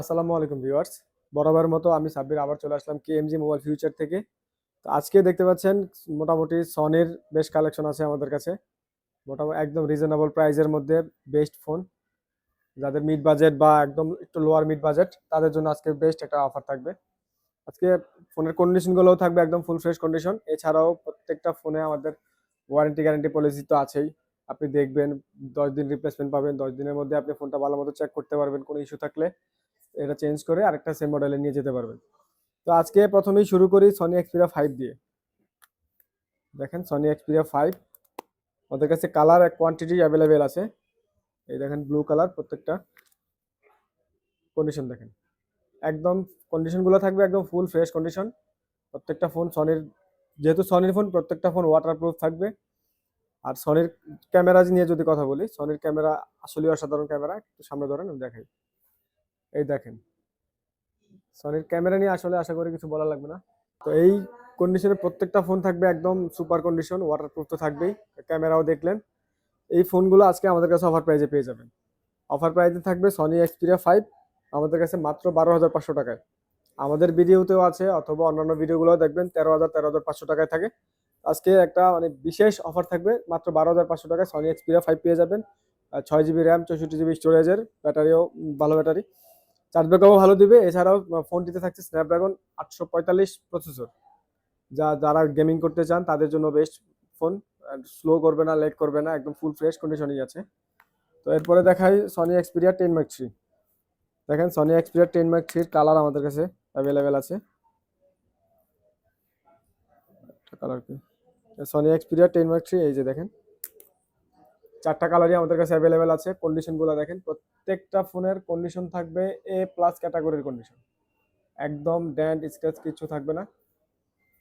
আসসালামু আলাইকুম ভিউয়ার্স। বরাবরের মতো আমি সাব্বির আবার চলে আসলাম কে কেএমজি মোবাইল ফিউচার থেকে। তো আজকে দেখতে পাচ্ছেন মোটামুটি সনের বেশ কালেকশন আছে আমাদের কাছে। মোটামুটি একদম রিজনেবল প্রাইসের মধ্যে বেস্ট ফোন যাদের মিড বাজেট বা একদম একটু লোয়ার মিড বাজেট তাদের জন্য আজকে বেস্ট একটা অফার থাকবে। আজকে ফোনের কন্ডিশনগুলোও থাকবে একদম ফুল ফ্রেশ কন্ডিশন এছাড়াও প্রত্যেকটা ফোনে আমাদের ওয়ারেন্টি গ্যারেন্টি পলিসি তো আছেই। আপনি দেখবেন দশ দিন রিপ্লেসমেন্ট পাবেন, দশ দিনের মধ্যে আপনি ফোনটা ভালো মতো চেক করতে পারবেন, কোনো ইস্যু থাকলে। এটা চেঞ্জ করে আরেকটা সেম মডেলে নিয়ে যেতে পারবেন। তো আজকে প্রথমেই শুরু করি সনি এক্সপিরিয়া ফাইভ দিয়ে। দেখেন সনি এক্সপিরিয়া ফাইভ ওদের কাছে কালার কোয়ান্টিটি অ্যাভেলেবেল আছে। এই দেখেন ব্লু কালার প্রত্যেকটা। কন্ডিশন দেখেন। একদম কন্ডিশনগুলো থাকবে একদম ফুল ফ্রেশ কন্ডিশন প্রত্যেকটা ফোন সনির যেহেতু সনির ফোন প্রত্যেকটা ফোন ওয়াটারপ্রুফ থাকবে। আর সনির ক্যামেরা নিয়ে যদি কথা বলি সনির ক্যামেরা আসলে অসাধারণ ক্যামেরা একটু সামনে ধরেন, আমি দেখাই। এই দেখেন। সনির ক্যামেরা নিয়ে আসলে আশা করি কিছু বলা লাগবে না। তো এই কন্ডিশনে প্রত্যেকটা ফোন থাকবে একদম সুপার কন্ডিশন ওয়াটারপ্রুফ তো থাকবেই। ক্যামেরাও দেখলেন। এই ফোনগুলো আজকে আমাদের কাছে অফার প্রাইজে পেয়ে যাবেন। অফার প্রাইজে থাকবে সনি এক্সপিরিয়া ফাইভ আমাদের কাছে মাত্র বারো হাজার পাঁচশো টাকায়। আমাদের ভিডিওতেও আছে, অথবা অন্যান্য ভিডিওগুলোও দেখবেন, তেরো হাজার তেরো হাজার পাঁচশো টাকায় থাকে। আজকে একটা মানে বিশেষ অফার থাকবে, মাত্র বারো হাজার পাঁচশো টাকায় সনি এক্সপিরিয়া ফাইভ পেয়ে যাবেন। ছয় জিবি র্যাম চৌষট্টি জিবি স্টোরেজের ব্যাটারিও ভালো ব্যাটারি চার্জ ব্যাকআপও ভালো দিবে। এছাড়াও ফোনটিতে থাকছে স্ন্যাপড্রাগন আটশো পঁয়তাল্লিশ প্রসেসর যা, যারা গেমিং করতে চান, তাদের জন্য বেস্ট ফোন স্লো করবে না লেট করবে না, একদম ফুল ফ্রেশ কন্ডিশনই আছে। তো এরপরে দেখাই Sony Xperia ten mark three দেখেন সনি এক্সপিরিয়া টেন ম্যাক থ্রির কালার আমাদের কাছে অ্যাভেলেবেল আছে। কালার কি? Sony Xperia ten mark three এই যে দেখেন। চারটা কালারই আমাদের কাছে অ্যাভেলেবেল আছে। কন্ডিশনগুলো দেখেন, প্রত্যেকটা ফোনের কন্ডিশন থাকবে এ প্লাস ক্যাটাগরির কন্ডিশন একদম ড্যান্ড স্ক্র্যাচ কিছু থাকবে না।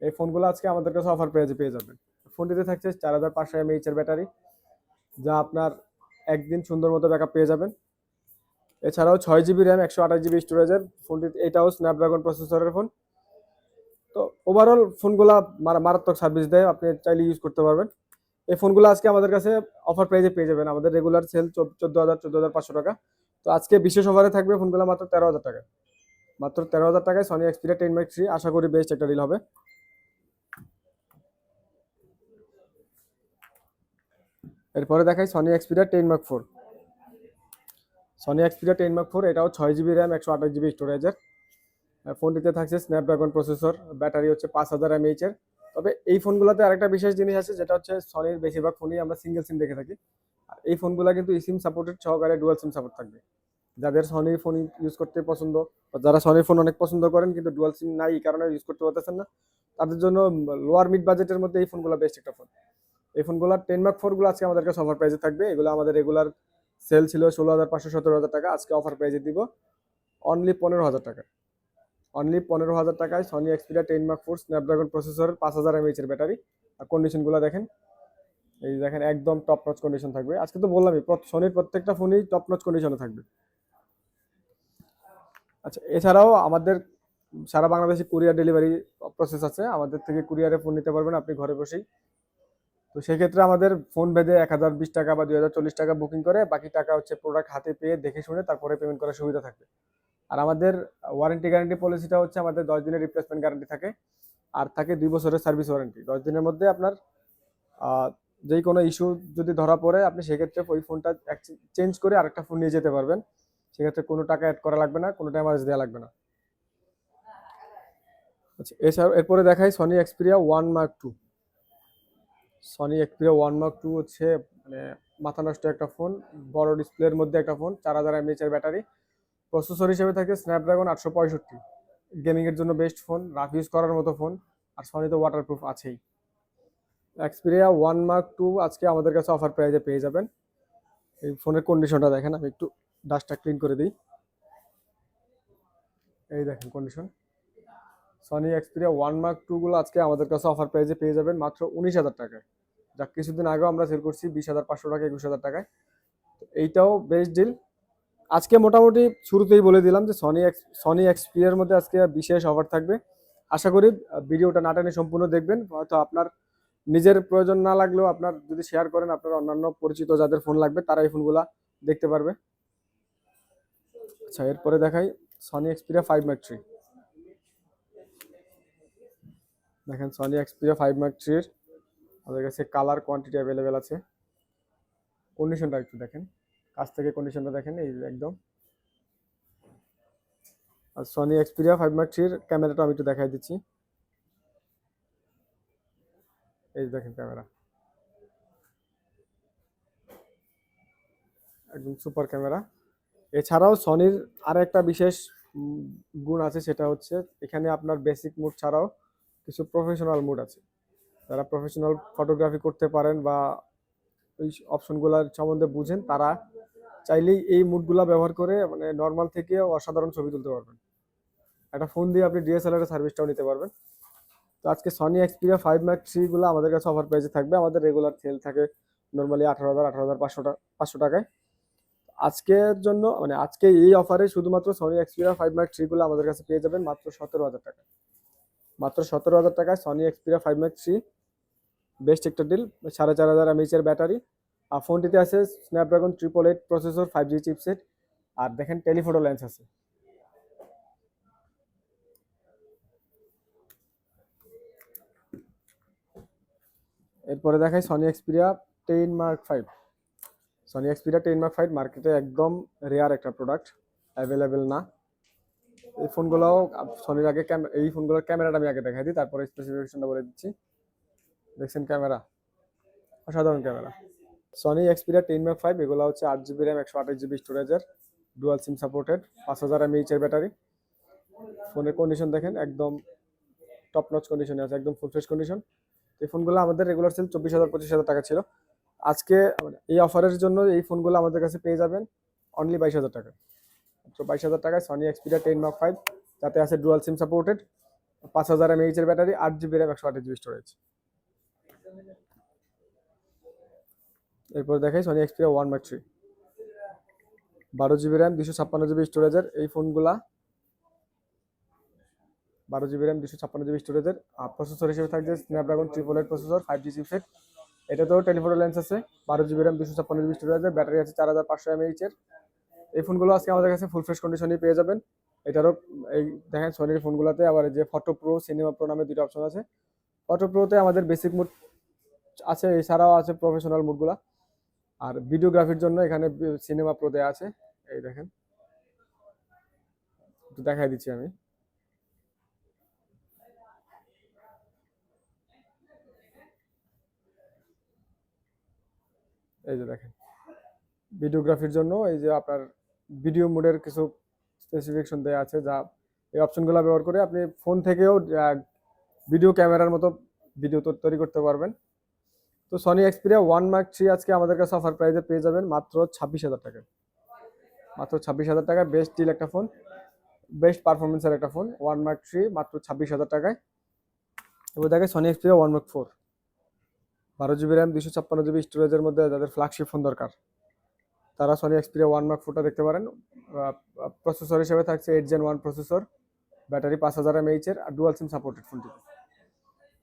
এই ফোনগুলো আজকে আমাদের কাছে অফার পেয়ে পেয়ে যাবেন। ফোনটিতে থাকছে চার হাজার পাঁচশো এমএইচ এর ব্যাটারি যা আপনার একদিন সুন্দর মতো ব্যাকআপ পেয়ে যাবেন। এছাড়াও ছয় জিবি র্যাম একশো আঠাশ জিবি স্টোরেজের ফোনটি এটাও স্ন্যাপড্রাগন প্রসেসরের ফোন তো ওভারঅল ফোনগুলা মারা- মারাত্মক সার্ভিস দেয়। আপনি চাইলে ইউজ করতে পারবেন। এই ফোনগুলো আজকে আমাদের কাছে অফার প্রাইজে পেয়ে যাবেন। আমাদের রেগুলার সেল চোদ্দ হাজার চোদ্দ হাজার পাঁচশো টাকা। তো আজকে বিশেষ অফারে থাকবে ফোনগুলো মাত্র তেরো হাজার টাকা মাত্র তেরো হাজার টাকায় Sony Xperia ten mark three আশা করি বেস্ট একটা ডিল হবে। এরপরে দেখাই Sony Xperia ten mark four Sony Xperia ten mark four এটাও ছয় জিবি র্যাম একশো আঠাশ জিবি স্টোরেজের ফোনটিতে থাকছে স্ন্যাপড্রাগন প্রসেসর ব্যাটারি হচ্ছে পাঁচ হাজার এমএইচ এর। তবে এই ফোনগুলোতে আরেকটা বিশেষ জিনিস আছে, যেটা হচ্ছে সনির বেশিরভাগ ফোনই আমরা সিঙ্গেল সিম দেখে থাকি। আর এই ফোনগুলো কিন্তু সিম সাপোর্টেড সহকারে ডুয়াল সিম সাপোর্ট থাকবে। যাদের সনির ফোন ইউজ করতে পছন্দ, বা যারা সনির ফোন অনেক পছন্দ করেন কিন্তু ডুয়াল সিম নাই, এই কারণে ইউজ করতে পারতেছেন না, তাদের জন্য লোয়ার মিড বাজেটের মধ্যে এই ফোনগুলো বেস্ট একটা ফোন এই ফোনগুলো টেন মার্ক ফোরগুলো আজকে আমাদের কাছে অফার প্রাইজে থাকবে। এগুলো আমাদের রেগুলার সেল ছিল ষোলো হাজার পাঁচশো সতেরো হাজার টাকা, আজকে অফার প্রাইজে দিব অনলি পনেরো হাজার টাকা। অনলি পনেরো হাজার টাকায় Sony Xperia ten mark four Snapdragon processor পাঁচ হাজার এমএইচ এর ব্যাটারি আর কন্ডিশনগুলো দেখেন। এই দেখেন, একদম টপ নচ কন্ডিশন থাকবে। আজকে তো বললামই সনির প্রত্যেকটা ফোনই টপ নচ কন্ডিশনে থাকবে। আচ্ছা এছাড়াও আমাদের সারা বাংলাদেশে কুরিয়ার ডেলিভারি প্রসেস আছে। আমাদের থেকে কুরিয়ারে ফোন নিতে পারবেন আপনি ঘরে বসেই। তো সেক্ষেত্রে আমাদের ফোন ভেদে এক হাজার বিশ টাকা বা দুই হাজার চল্লিশ টাকা বুকিং করে। বাকি টাকা হচ্ছে প্রোডাক্ট হাতে পেয়ে দেখে শুনে তারপরে পেমেন্ট করার সুবিধা থাকবে। আর আমাদের ওয়ারেন্টি গ্যারান্টি পলিসিটা হচ্ছে আমাদের দশ দিনের রিপ্লেসমেন্ট গ্যারান্টি থাকে আর থাকে দুই বছরের সার্ভিস ওয়ারেন্টি দশ দিনের মধ্যে আপনার যে কোনো ইস্যু যদি ধরা পড়ে, আপনি সেক্ষেত্রে ওই ফোনটা চেঞ্জ করে আরেকটা ফোন নিয়ে যেতে পারবেন। সেক্ষেত্রে কোনো টাকা অ্যাড করা লাগবে না, কোনো টাইম দেওয়া লাগবে না। আচ্ছা এছাড়া এরপরে দেখাই Sony Xperia one mark two Sony Xperia one mark two হচ্ছে মানে মাথা নষ্ট একটা ফোন বড় ডিসপ্লের মধ্যে একটা ফোন চার হাজার এমএইচ এর ব্যাটারি প্রসেসর হিসেবে থাকে স্ন্যাপড্রাগন আটশো পঁয়ষট্টি। গেমিংয়ের জন্য বেস্ট ফোন রাফ ইউজ করার মতো ফোন আর সনি তো ওয়াটারপ্রুফ আছেই। এক্সপিরিয়া ওয়ান মার্ক টু আজকে আমাদের কাছে অফার প্রাইজে পেয়ে যাবেন। এই ফোনের কন্ডিশনটা দেখেন, আমি একটু ডাস্টটা ক্লিন করে দিই। এই দেখেন condition Sony Xperia one mark টুগুলো আজকে আমাদের কাছে অফার প্রাইজে পেয়ে যাবেন মাত্র উনিশ হাজার টাকায়। যা কিছুদিন আগেও আমরা সেল করছি বিশ হাজার পাঁচশো টাকা, একুশ হাজার টাকায়। এইটাও বেস্ট ডিল আজকে মোটামুটি শুরুতেই বলে দিলাম যে সনি এক্স সনি এক্সপিরিয়ার মধ্যে আজকে বিশেষ অফার থাকবে। আশা করি ভিডিওটা না টেনে সম্পূর্ণ দেখবেন। হয়তো আপনার নিজের প্রয়োজন না লাগলেও আপনার যদি শেয়ার করেন, আপনার অন্যান্য পরিচিত যাদের ফোন লাগবে তারা এই ফোনগুলা দেখতে পারবে। আচ্ছা এরপরে দেখাই সনি এক্সপিরিয়া ফাইভ থ্রি দেখেন সনি এক্সপিরিয়া ফাইভ মার্ক থ্রির আমাদের কাছে কালার কোয়ান্টিটি অ্যাভেলেবেল আছে। কন্ডিশনটা একটু দেখেন। কাছ থেকে কন্ডিশনটা দেখেন, এই একদম। আর সনি এক্সপিরিয়া ফাইভ মার্ক থ্রির ক্যামেরাটা আমি একটু দেখাই দিচ্ছি। এই দেখেন ক্যামেরা একদম সুপার ক্যামেরা এছাড়াও সনির আর একটা বিশেষ গুণ আছে, সেটা হচ্ছে এখানে আপনার বেসিক মুড ছাড়াও কিছু প্রফেশনাল মুড আছে। যারা প্রফেশনাল ফটোগ্রাফি করতে পারেন বা ওই অপশনগুলোর সম্বন্ধে বুঝেন, তারা চাইলেই এই মুডগুলো ব্যবহার করে মানে নর্মাল থেকে অসাধারণ ছবি তুলতে পারবেন। একটা ফোন দিয়ে আপনি ডিএসএলআর সার্ভিসটাও নিতে পারবেন। তো আজকে সনি এক্সপিরিয়া ফাইভ ম্যাক থ্রিগুলো আমাদের কাছে অফার প্রাইসে থাকবে। আমাদের রেগুলার সেল থাকে নর্মালি আঠারো হাজার আঠারো হাজার পাঁচশো টাকা পাঁচশো টাকায়। আজকের জন্য মানে আজকে এই অফারে শুধুমাত্র সনি এক্সপিরিয়া ফাইভ ম্যাক থ্রিগুলো আমাদের কাছে পেয়ে যাবেন মাত্র সতেরো হাজার টাকা মাত্র সতেরো হাজার টাকায় Sony Xperia five mark three best একটা ডিল সাড়ে চার হাজার এমএইচের ব্যাটারি আর ফোনটিতে আছে Snapdragon triple eight processor five G chipset আর দেখেন টেলিফোটো লেন্স আছে। এরপরে দেখাই Sony Xperia ten mark five Sony Xperia ten mark five মার্কেটে একদম রেয়ার একটা প্রোডাক্ট অ্যাভেলেবেল না। এই ফোনগুলোও সনির আগে এই ফোনগুলোর ক্যামেরাটা আমি আগে দেখাই দিই, তারপরে স্পেসিফিকেশনটা বলে দিচ্ছি। দেখছেন ক্যামেরা অসাধারণ camera Sony Xperia ten mark five এগুলো হচ্ছে আট জিবি র্যাম একশো আঠাশ জিবি স্টোরেজের ডুয়াল সিম সাপোর্টেড পাঁচ হাজার এমএইচের ব্যাটারি ফোনের কন্ডিশন দেখেন, একদম টপ নচ কন্ডিশনে আছে, একদম ফুল ফ্রেশ কন্ডিশন এই ফোনগুলো আমাদের রেগুলার সেল চব্বিশ হাজার, পঁচিশ হাজার টাকা ছিল। আজকে মানে এই অফারের জন্য এই ফোনগুলো আমাদের কাছে পেয়ে যাবেন অনলি বাইশ হাজার টাকা তো বাইশ হাজার টাকায় Sony Xperia ten mark five যাতে আছে ডুয়াল সিম সাপোর্টেড পাঁচ হাজার এমএইচের ব্যাটারি আট জিবি র্যাম একশো আঠাশ জিবি স্টোরেজ এরপর দেখাই Sony Xperia one mark three বারো জিবি র্যাম দুশো ছাপ্পান্ন জিবি স্টোরেজের এই ফোনগুলা। বারো জিবি র্যাম দুশো ছাপ্পান্ন জিবি স্টোরেজের আর প্রসেসর হিসেবে থাকছে Snapdragon triple eight processor five G chipset এটাতেও টেলিফোটো লেন্স আছে। বারো জিবি র্যাম দুশো ছাপ্পান্ন জিবি স্টোরেজের ব্যাটারি আছে চার হাজার পাঁচশো এমএইচ এর। এই ফোনগুলো আজকে আমাদের কাছে ফুল ফ্রেশ কন্ডিশনই পেয়ে যাবেন। এটারও এই দেখেন সোনির ফোনগুলোতে আবার যে ফটো প্রো সিনেমা প্রো নামে দুটো অপশন আছে। ফটো প্রোতে আমাদের বেসিক মুড আছে, এছাড়াও আছে প্রফেশনাল মুডগুলা আর ভিডিওগ্রাফির জন্য এখানে সিনেমা প্রো দেয়া আছে। এই দেখেন। একটু দেখাই দিচ্ছি আমি। এই যে দেখেন। ভিডিওগ্রাফির জন্য এই যে আপনার ভিডিও মোডের কিছু স্পেসিফিকেশন দেওয়া আছে, যা এই অপশনগুলো ব্যবহার করে আপনি ফোন থেকেও ভিডিও ক্যামেরার মতো ভিডিও তৈরি করতে পারবেন। তো Sony Xperia one mark three আজকে আমাদের কাছে অফার প্রাইসে পেয়ে যাবেন মাত্র ছাব্বিশ হাজার টাকায়। মাত্র ছাব্বিশ হাজার টাকায় বেস্ট ডিল একটা ফোন বেস্ট পারফরমেন্সের একটা ফোন ওয়ান মার্ক থ্রি মাত্র ছাব্বিশ হাজার টাকায়। এবার দেখে Sony Xperia one mark four বারো জিবি র্যাম দুশো ছাপ্পান্ন জিবি স্টোরেজের মধ্যে যাদের ফ্ল্যাগশিপ ফোন দরকার। তারা সনি এক্সপিরিয়া ওয়ান মার্ক ফোরটা দেখতে পারেন। প্রসেসর হিসেবে থাকছে eight gen one processor battery পাঁচ হাজার এমএইচের আর ডুয়াল সিম সাপোর্টেড ফোনটিতে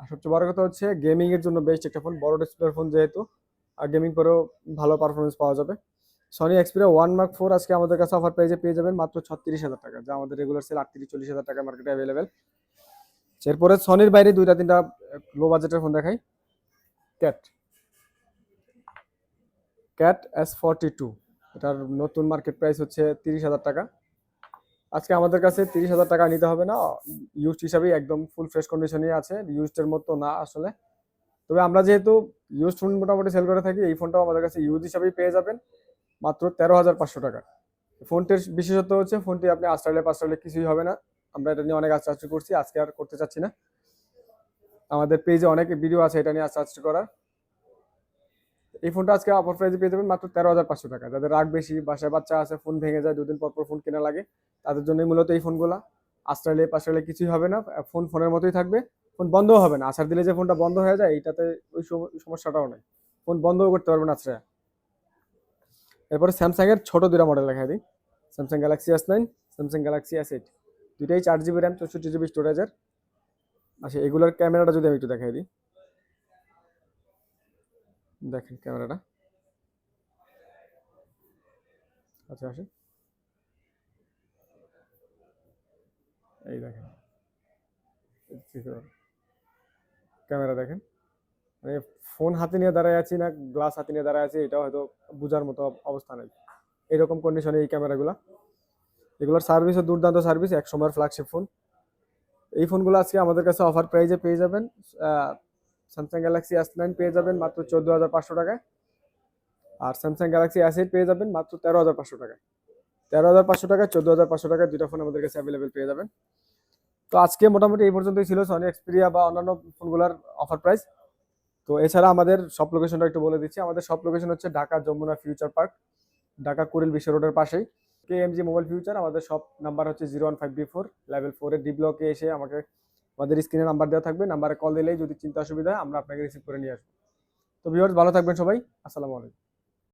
আর সবচেয়ে বড় কথা হচ্ছে গেমিং এর জন্য বেস্ট একটা ফোন বড় ডিসপ্লের ফোন যেহেতু, আর গেমিং করেও ভালো পারফরমেন্স পাওয়া যাবে। Sony Xperia one mark four আজকে আমাদের কাছে অফার প্রাইজে পেয়ে যাবেন মাত্র ছত্রিশ হাজার টাকা, যা আমাদের রেগুলার সেল আটত্রিশ চল্লিশ হাজার টাকা মার্কেটে অ্যাভেলেবেল এরপরে সনির বাইরে দুইটা তিনটা লো বাজেটের ফোন দেখাই। Cat Cat S forty two এটার নতুন মার্কেট প্রাইস হচ্ছে তিরিশ হাজার টাকা। আজকে আমাদের কাছে তিরিশ হাজার টাকা নিতে হবে না। ইউজড হিসাবেই একদম ফুল ফ্রেশ কন্ডিশনই আছে ইউজডের মতো না আসলে। তবে আমরা যেহেতু ইউজ ফোন মোটামুটি সেল করে থাকি, এই ফোনটাও আমাদের কাছে ইউজ হিসাবেই পেয়ে যাবেন। মাত্র তেরো হাজার পাঁচশো টাকা। ফোনটির বিশেষত্ব হচ্ছে ফোনটি আপনি আস্টাইলে পাস্টাইলে কিছুই হবে না। আমরা এটা নিয়ে অনেক আস্তে করছি, আজকে আর করতে চাচ্ছি না। আমাদের পেজে অনেক ভিডিও আছে এটা নিয়ে আস্তে করার। এই ফোনটা আজকে অফার প্রাইসে পেয়ে যাবেন মাত্র তেরো হাজার পাঁচশো টাকা। যাদের রাগ বেশি, বাসায় বাচ্চা আছে ফোন ভেঙে যায়, দুদিন পর পর ফোন কেনা লাগে, তাদের জন্যই মূলত এই ফোনগুলা আস্ট্রেলিয়া পাস্ট্রেলিয়া কিছুই হবে না। ফোন ফোনের মতোই থাকবে। ফোন বন্ধও হবে না। আসার দিলে যে ফোনটা বন্ধ হয়ে যায়, এইটাতে ওই সমস্যাটাও নেই। ফোন বন্ধও করতে পারবেন আশ্রয়া। এরপরে স্যামসাং এর ছোট দুটা মডেল দেখাই দিই। Samsung Galaxy S nine Samsung Galaxy S eight দুটাই চার জিবি র্যাম চৌষট্টি জিবি স্টোরেজের আচ্ছা এগুলোর ক্যামেরাটা যদি আমি একটু দেখাই দিই। দেখেন ক্যামেরাটা। আচ্ছা আসে এই দেখেন। ক্যামেরা দেখেন। মানে ফোন হাতে নিয়ে দাঁড়ায় আছি না, গ্লাস হাতে নিয়ে দাঁড়ায় আছি এটাও হয়তো বোঝার মতো অবস্থা নেই। এরকম কন্ডিশনে এই ক্যামেরাগুলো। এগুলোর সার্ভিসও দুর্দান্ত সার্ভিস এক সময়ের ফ্ল্যাগশিপ ফোন এই ফোনগুলো আজকে আমাদের কাছে অফার প্রাইজে পেয়ে যাবেন স্যামসাং গ্যালাক্সি এস নাইন পেয়ে যাবেন মাত্র চোদ্দ হাজার পাঁচশো টাকায়। আর স্যামসাং গ্যালাক্সি এস এইট পেয়ে যাবেন মাত্র তেরো হাজার পাঁচশো টাকায়। তেরো হাজার পাঁচশো টাকায়, চোদ্দ হাজার পাঁচশো টাকায় দুটো ফোন আমাদের কাছে অ্যাভেলেবেল পেয়ে যাবেন। তো আজকে মোটামুটি এই পর্যন্তই ছিল সনি এক্সপিরিয়া বা অন্যান্য ফোনগুলোর অফার প্রাইস তো এছাড়া আমাদের সব লোকেশনটা একটু বলে দিচ্ছি। আমাদের সব লোকেশন হচ্ছে ঢাকা, যমুনা ফিউচার পার্ক ঢাকা, কুড়িল, বিশ্ব রোডের পাশেই। K M G mobile future আমাদের সব নাম্বার হচ্ছে zero one five B four level ফোরের ডি ব্লকে এসে আমাকে আমাদের স্ক্রিনে নাম্বার দেওয়া থাকবে, নাম্বারে কল দিলেই যদি চিন্তা অসুবিধা হয়, আমরা আপনাকে রিসিভ করে নিয়ে আসব। তো ভিউয়ার্স ভালো থাকবেন সবাই। আসসালামু আলাইকুম।